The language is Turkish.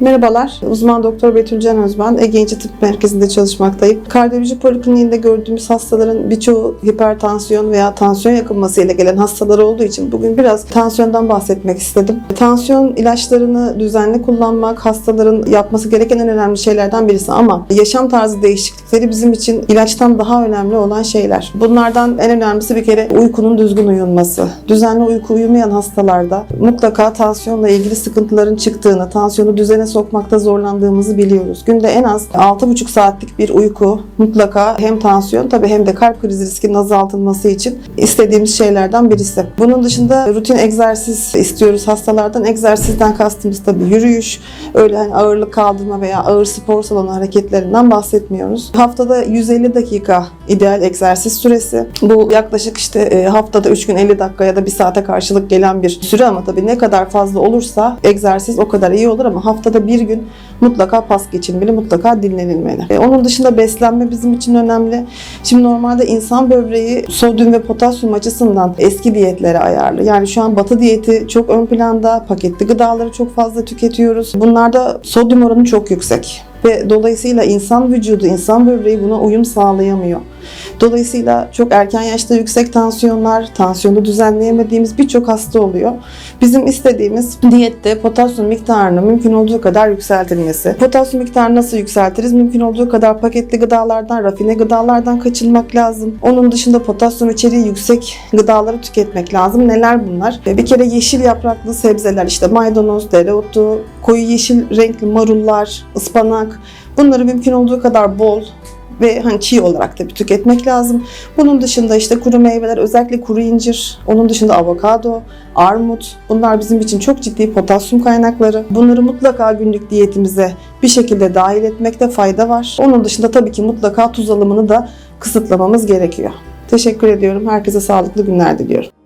Merhabalar, uzman doktor Betülcan Özben, Ege İnci Tıp Merkezi'nde çalışmaktayım. Kardiyoloji polikliniğinde gördüğümüz hastaların birçoğu hipertansiyon veya tansiyon yakınmasıyla gelen hastalar olduğu için bugün biraz tansiyondan bahsetmek istedim. Tansiyon ilaçlarını düzenli kullanmak hastaların yapması gereken en önemli şeylerden birisi ama yaşam tarzı değişiklikleri bizim için ilaçtan daha önemli olan şeyler. Bunlardan en önemlisi bir kere uykunun düzgün uyunması. Düzenli uyku uyumayan hastalarda mutlaka tansiyonla ilgili sıkıntıların çıktığını, tansiyonu düzene sokmakta zorlandığımızı biliyoruz. Günde en az 6,5 saatlik bir uyku mutlaka hem tansiyon tabii hem de kalp krizi riskinin azaltılması için istediğimiz şeylerden birisi. Bunun dışında rutin egzersiz istiyoruz hastalardan. Egzersizden kastımız tabii yürüyüş, öyle hani ağırlık kaldırma veya ağır spor salonu hareketlerinden bahsetmiyoruz. Haftada 150 dakika ideal egzersiz süresi. Bu yaklaşık işte e, haftada 3 gün 50 dakika ya da 1 saate karşılık gelen bir süre ama tabii ne kadar fazla olursa egzersiz o kadar iyi olur ama haftada bir gün mutlaka pas geçilmeli, mutlaka dinlenilmeli. E, onun dışında beslenme bizim için önemli. Şimdi normalde insan böbreği sodyum ve potasyum açısından eski diyetlere ayarlı. Yani şu an batı diyeti çok ön planda, paketli gıdaları çok fazla tüketiyoruz. Bunlarda sodyum oranı çok yüksek ve dolayısıyla insan vücudu, insan böbreği buna uyum sağlayamıyor. Dolayısıyla çok erken yaşta yüksek tansiyonlar, tansiyonu düzenleyemediğimiz birçok hasta oluyor. Bizim istediğimiz diyette potasyum miktarını mümkün olduğu kadar yükseltilmesi. Potasyum miktarını nasıl yükseltiriz? Mümkün olduğu kadar paketli gıdalardan, rafine gıdalardan kaçınmak lazım. Onun dışında potasyum içeriği yüksek gıdaları tüketmek lazım. Neler bunlar? Bir kere yeşil yapraklı sebzeler, işte maydanoz, dereotu, koyu yeşil renkli marullar, ıspanak. Bunları mümkün olduğu kadar bol, ve hani çiğ olarak da bir tüketmek lazım. Bunun dışında işte kuru meyveler özellikle kuru incir, onun dışında avokado, armut bunlar bizim için çok ciddi potasyum kaynakları. Bunları mutlaka günlük diyetimize bir şekilde dahil etmekte fayda var. Onun dışında tabii ki mutlaka tuz alımını da kısıtlamamız gerekiyor. Teşekkür ediyorum. Herkese sağlıklı günler diliyorum.